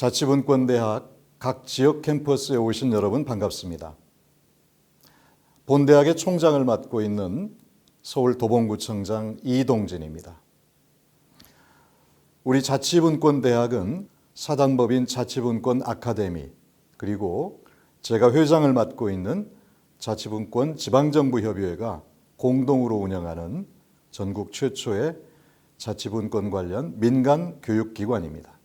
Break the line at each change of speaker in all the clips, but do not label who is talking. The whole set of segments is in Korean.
자치분권 대학 각 지역 캠퍼스에 오신 여러분 반갑습니다. 본대학의 총장을 맡고 있는 서울 도봉구청장 이동진입니다. 우리 자치분권 대학은 사단법인 자치분권 아카데미 그리고 제가 회장을 맡고 있는 자치분권 지방정부협의회가 공동으로 운영하는 전국 최초의 자치분권 관련 민간 교육기관입니다.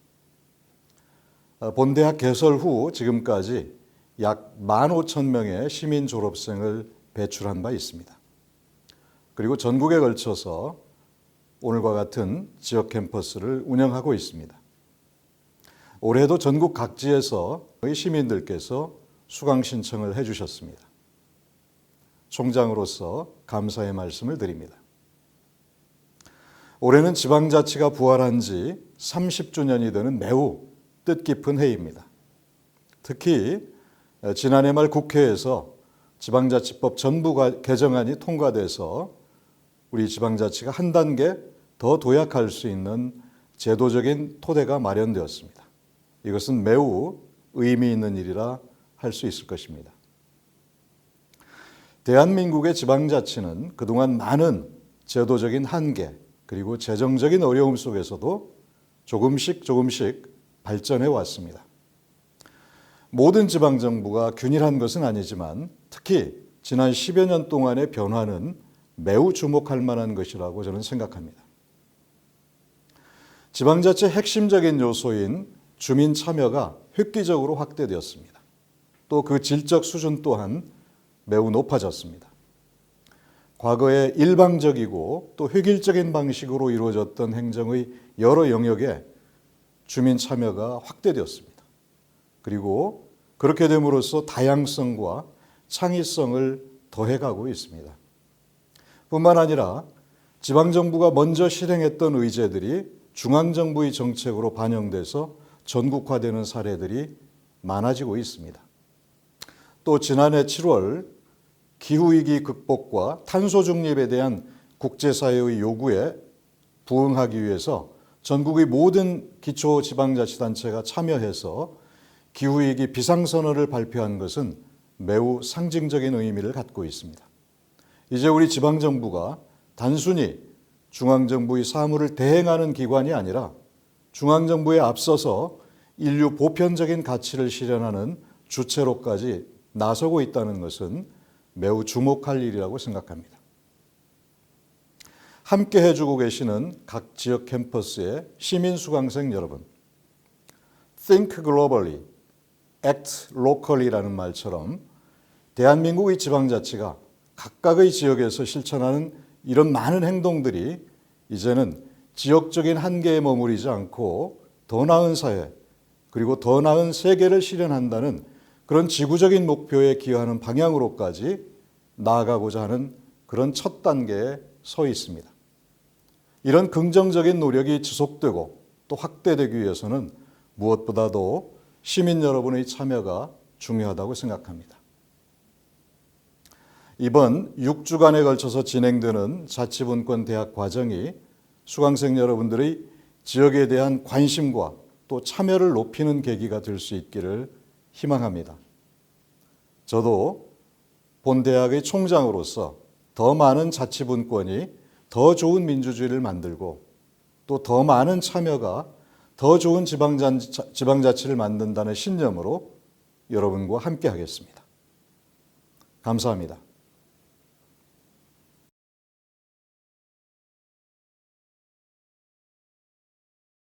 어, 본대학 개설 후 지금까지 약 15,000명의 시민 졸업생을 배출한 바 있습니다. 그리고 전국에 걸쳐서 오늘과 같은 지역 캠퍼스를 운영하고 있습니다. 올해도 전국 각지에서 시민들께서 수강 신청을 해 주셨습니다. 총장으로서 감사의 말씀을 드립니다. 올해는 지방자치가 부활한 지 30주년이 되는 매우 뜻깊은 해입니다. 특히 지난해 말 국회에서 지방자치법 전부 개정안이 통과돼서 우리 지방자치가 한 단계 더 도약할 수 있는 제도적인 토대가 마련되었습니다. 이것은 매우 의미 있는 일이라 할 수 있을 것입니다. 대한민국의 지방자치는 그동안 많은 제도적인 한계 그리고 재정적인 어려움 속에서도 조금씩 조금씩 발전해 왔습니다. 모든 지방 정부가 균일한 것은 아니지만 특히 지난 10여 년 동안의 변화는 매우 주목할 만한 것이라고 저는 생각합니다. 지방자치 핵심적인 요소인 주민 참여가 획기적으로 확대되었습니다. 또 그 질적 수준 또한 매우 높아졌습니다. 과거에 일방적이고 또 획일적인 방식으로 이루어졌던 행정의 여러 영역에 주민 참여가 확대되었습니다. 그리고 그렇게 됨으로써 다양성과 창의성을 더해가고 있습니다. 뿐만 아니라 지방정부가 먼저 실행했던 의제들이 중앙정부의 정책으로 반영돼서 전국화되는 사례들이 많아지고 있습니다. 또 지난해 7월 기후위기 극복과 탄소 중립에 대한 국제사회의 요구에 부응하기 위해서 전국의 모든 기초 지방자치단체가 참여해서 기후위기 비상선언을 발표한 것은 매우 상징적인 의미를 갖고 있습니다. 이제 우리 지방정부가 단순히 중앙정부의 사무를 대행하는 기관이 아니라 중앙정부에 앞서서 인류 보편적인 가치를 실현하는 주체로까지 나서고 있다는 것은 매우 주목할 일이라고 생각합니다. 함께 해주고 계시는 각 지역 캠퍼스의 시민 수강생 여러분, Think globally, act locally라는 말처럼 대한민국의 지방자치가 각각의 지역에서 실천하는 이런 많은 행동들이 이제는 지역적인 한계에 머무르지 않고 더 나은 사회 그리고 더 나은 세계를 실현한다는 그런 지구적인 목표에 기여하는 방향으로까지 나아가고자 하는 그런 첫 단계에 서 있습니다. 이런 긍정적인 노력이 지속되고 또 확대되기 위해서는 무엇보다도 시민 여러분의 참여가 중요하다고 생각합니다. 이번 6주간에 걸쳐서 진행되는 자치분권 대학 과정이 수강생 여러분들의 지역에 대한 관심과 또 참여를 높이는 계기가 될 수 있기를 희망합니다. 저도 본 대학의 총장으로서 더 많은 자치분권이 더 좋은 민주주의를 만들고 또 더 많은 참여가 더 좋은 지방자치를 만든다는 신념으로 여러분과 함께 하겠습니다. 감사합니다.